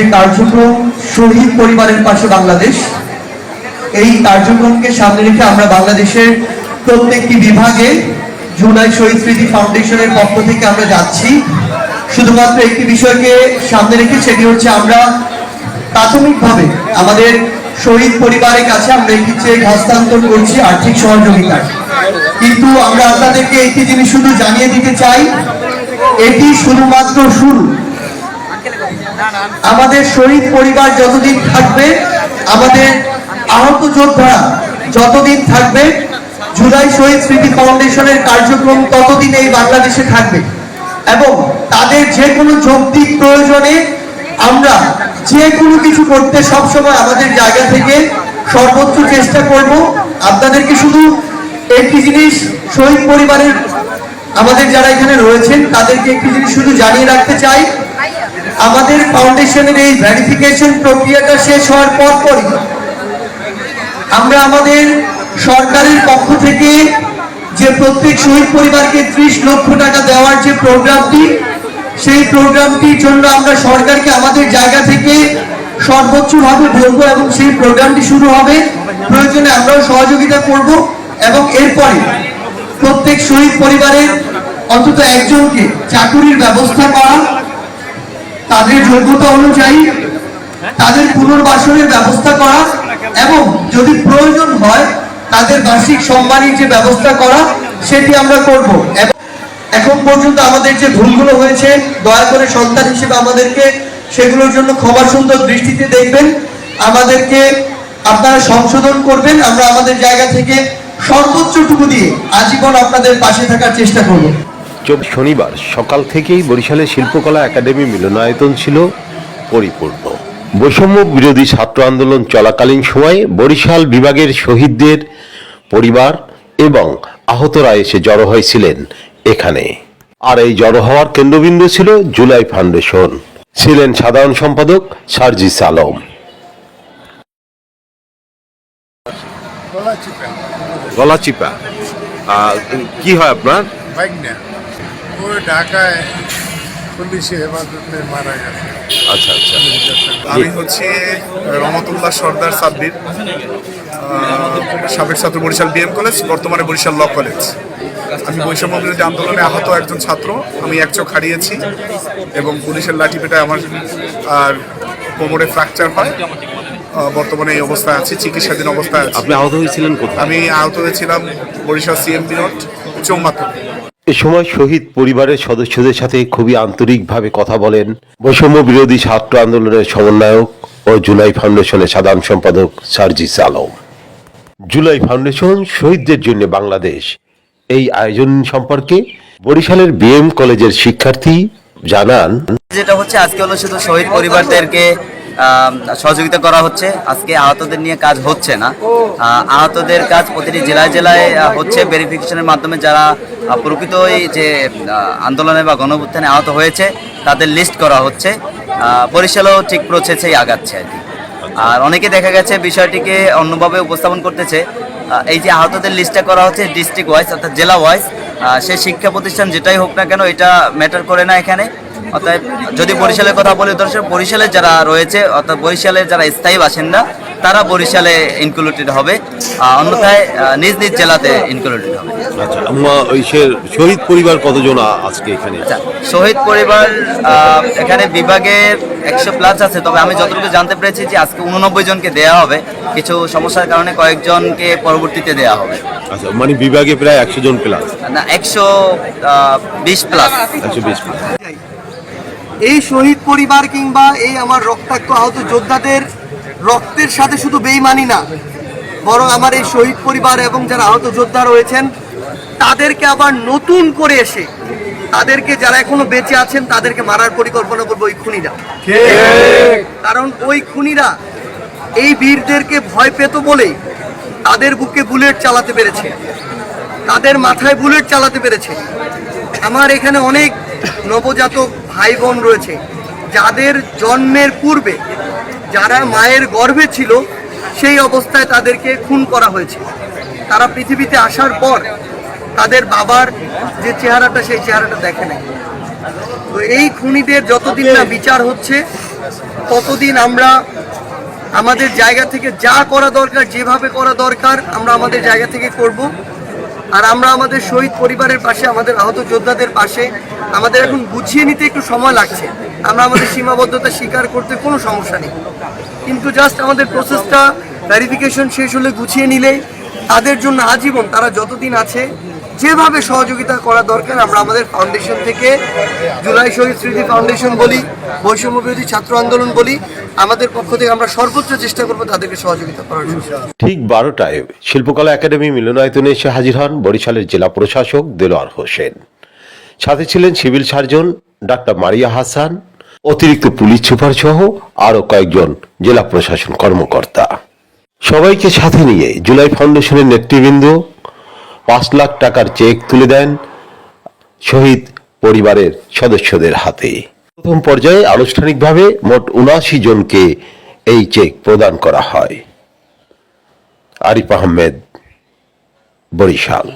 যে কার্যক্রম শহীদ পরিবারের পাশে বাংলাদেশ। এই কার্যক্রমকে সামনে রেখে আমরা বাংলাদেশের প্রত্যেকটি বিভাগে জুলাই শহীদ স্মৃতি ফাউন্ডেশনের পক্ষ থেকে আমরা যাচ্ছি। শুধুমাত্র একটি বিষয়কে সামনে রেখে সেটি হচ্ছে আমরা প্রাথমিকভাবে আমাদের শহীদ পরিবারের কাছে আমরা একটি চেক হস্তান্তর করছি আর্থিক সহযোগিতার কিন্তু আমরা আপনাদেরকে একটি জিনিস শুধু জানিয়ে দিতে চাই, এটি শুধুমাত্র শুরু। আমাদের শহীদ পরিবার যতদিন থাকবে, আমাদের আহত যোদ্ধারা যতদিন থাকবে, জুলাই শহীদ স্মৃতি ফাউন্ডেশনের কার্যক্রম ততদিন এই বাংলাদেশে থাকবে। এবং তাদের যে কোনো যৌক্তিক প্রয়োজনে আমরা যে কোনো কিছু করতে সবসময় আমাদের জায়গা থেকে সর্বোচ্চ চেষ্টা করব। আপনাদেরকে শুধু একটি জিনিস, শহীদ পরিবারের আমাদের যারা এখানে রয়েছেন, তাদেরকে একটি জিনিস শুধু জানিয়ে রাখতে চাই, আমাদের ফাউন্ডেশনের এই ভেরিফিকেশন প্রক্রিয়াটা শেষ হওয়ার পর পরই আমরা আমাদের সরকারের পক্ষ থেকে যে প্রত্যেক শহীদ পরিবারকে ত্রিশ লক্ষ টাকা দেওয়ার যে প্রোগ্রামটি, সেই প্রোগ্রামটির জন্য আমরা সরকারকে আমাদের জায়গা থেকে সর্বোচ্চভাবে বলব এবং সেই প্রোগ্রামটি শুরু হবে। প্রয়োজনে আমরাও সহযোগিতা করব এবং এরপরে প্রত্যেক শহীদ পরিবারের অন্তত একজনকে চাকুরির ব্যবস্থা করা, তাদের যোগ্যতা অনুযায়ী তাদের পুনর্বাসনের ব্যবস্থা করা এবং যদি প্রয়োজন হয় তাদের বার্ষিক সম্মানের যে ব্যবস্থা করা, সেটি আমরা করব। এখন পর্যন্ত আমাদের যে ভুলগুলো হয়েছে, দয়া করে সন্তান হিসেবে আমাদেরকে সেগুলোর জন্য ক্ষমা সুন্দর দৃষ্টিতে দেখবেন। আমাদেরকে আপনারা সংশোধন করবেন। আমরা আমাদের জায়গা থেকে সর্বোচ্চটুকু দিয়ে আজীবন আপনাদের পাশে থাকার চেষ্টা করব। শনিবার সকাল থেকেই বরিশালের শিল্পকলা একাডেমি মিলনায়তন ছিল পরিপূর্ণ। বৈষম্য বিরোধী ছাত্র আন্দোলন চলাকালীন সময়ে বরিশাল বিভাগের শহীদদের পরিবার এবং আহতরা এসে জড়ো হয়েছিলেন এখানে। আর এই জড়ো হওয়ার কেন্দ্রবিন্দু ছিল জুলাই ফাউন্ডেশন। ছিলেন সাধারণ সম্পাদক সার্জিস আলম। গলাচিপা কি হয় আপনার? বাইক না ওই ঢাকায় পুলিশে হেফাজতে মারা গেছে। আচ্ছা আচ্ছা। আমি হচ্ছে রহমতুল্লাহ সর্দার সাব্বির সাবেক ছাত্র বরিশাল বিএম কলেজ বর্তমানে বরিশাল ল কলেজ। আমি বৈষম্য বিরোধী আন্দোলনে আহত একজন ছাত্র। আমি এক চোখ হারিয়েছি এবং পুলিশের লাঠি পেটায় আমার আর কোমরে ফ্র্যাকচার হয়। বর্তমানে এই অবস্থায় আছি চিকিৎসাধীন অবস্থায় আছি। আপনি আহত হয়েছিলেন কোথায়? আমি আহত হয়েছিলাম বরিশাল সিএমপি রোড চৌমাত্র এ সময় শহীদ পরিবারের সদস্যদের সাথে খুবই আন্তরিকভাবে কথা বলেন বৈষম্য বিরোধী ছাত্র আন্দোলনের সমন্বয়ক ও জুলাই ফাউন্ডেশনের সাধারণ সম্পাদক সার্জিস আলম। জুলাই ফাউন্ডেশন শহীদদের জন্য বাংলাদেশ। এই আয়োজন সম্পর্কে বরিশালের বিএম কলেজের শিক্ষার্থী জানান যেটা হচ্ছে আজকে হলো শুধু শহীদ পরিবারদেরকে সহযোগিতা করা হচ্ছে। আজকে আহতদের নিয়ে কাজ হচ্ছে না। আহ, আহতদের কাজ প্রতিটি জেলায় জেলায় হচ্ছে ভেরিফিকেশনের মাধ্যমে যারা প্রকৃতই যে আন্দোলনে বা গণভুত্থানে আহত হয়েছে তাদের লিস্ট করা হচ্ছে। বরিশালও ঠিক প্রসেসেই আগাচ্ছে আর কি। আর অনেকে দেখা গেছে বিষয়টিকে অন্যভাবে উপস্থাপন করতেছে। এই যে আহতদের লিস্টটা করা হচ্ছে ডিস্ট্রিক্ট ওয়াইজ অর্থাৎ জেলা ওয়াইজ সে শিক্ষা প্রতিষ্ঠান যেটাই হোক না কেন এটা ম্যাটার করে না এখানে। অর্থাৎ যদি বরিশালের কথা বলি দর্শক বরিশালের যারা রয়েছে অর্থাৎ বরিশালের যারা স্থায়ী বাসিন্দা তারা বরিশালে ইনক্লুডেড হবে। অন্যথায় নিজ নিজ জেলাতে ইনক্লুডেড হবে। আচ্ছা শহীদ পরিবার কতজন আজকে এখানে? আচ্ছা, শহীদ পরিবার এখানে বিভাগের একশো প্লাস আছে তবে আমি যতটুকু জানতে পেরেছি যে আজকে উননব্বই জনকে দেওয়া হবে। কিছু সমস্যার কারণে কয়েকজনকে পরবর্তীতে দেওয়া হবে। আচ্ছা মানে বিভাগে প্রায় একশো জন প্লাস না একশো বিশ প্লাস একশো বিশ প্লাস এই শহীদ পরিবার কিংবা এই আমার রক্তাক্ত আহত যোদ্ধাদের রক্তের সাথে শুধু বেইমানি না বরং আমার এই শহীদ পরিবার এবং যারা আহত যোদ্ধা রয়েছেন তাদেরকে আবার নতুন করে এসে তাদেরকে যারা এখনও বেঁচে আছেন তাদেরকে মারার পরিকল্পনা করব ওই খুনিরা। কারণ ওই খুনিরা এই বীরদেরকে ভয় পেত বলেই তাদের বুকে বুলেট চালাতে পেরেছে। তাদের মাথায় বুলেট চালাতে পেরেছে। আমার এখানে অনেক নবজাতক ভাই বোন রয়েছে যাদের জন্মের পূর্বে যারা মায়ের গর্ভে ছিল সেই অবস্থায় তাদেরকে খুন করা হয়েছে। তারা পৃথিবীতে আসার পর তাদের বাবার যে চেহারাটা সেই চেহারাটা দেখে নেয় তো এই খুনিদের যতদিন না বিচার হচ্ছে ততদিন আমরা আমাদের জায়গা থেকে যা করা দরকার যেভাবে করা দরকার আমরা আমাদের জায়গা থেকে করব। আর আমরা আমাদের শহীদ পরিবারের পাশে, আমাদের আহত যোদ্ধাদের পাশে, আমাদের এখন গুছিয়ে নিতে একটু সময় লাগছে। আমরা আমাদের সীমাবদ্ধতা স্বীকার করতে কোনো সমস্যা নেই। কিন্তু জাস্ট আমাদের প্রসেসটা ভ্যারিফিকেশন শেষ হলে গুছিয়ে নিলে তাদের জন্য আজীবন তারা যতদিন আছে যেভাবে সহযোগিতা করা দরকার, আমরা আমাদের ফাউন্ডেশন থেকে জুলাই শহীদ স্মৃতি ফাউন্ডেশন বলি, বৈষম্য বিরোধী ছাত্র আন্দোলন বলি, আমাদের পক্ষ থেকে আমরা সর্বোচ্চ চেষ্টা করব তাদেরকে সহযোগিতা করার জন্য। ঠিক বারোটায় শিল্পকলা একাডেমি মিলনায়তনে এসে হাজির হন বরিশালের জেলা প্রশাসক দেলোয়ার হোসেন। সাথে ছিলেন সিভিল সার্জন ডাক্তার মারিয়া হাসান, অতিরিক্ত পুলিশ সুপার সহ আরও কয়েকজন জেলা প্রশাসন কর্মকর্তা। সবাইকে সাথে নিয়ে জুলাই ফাউন্ডেশনের নেতৃবৃন্দ পাঁচ লাখ টাকার চেক তুলে দেন শহীদ পরিবারের সদস্যদের হাতে। প্রথম পর্যায়ে আনুষ্ঠানিকভাবে মোট উনআশি জনকে এই চেক প্রদান করা হয়। আরিফ আহমেদ, বরিশাল।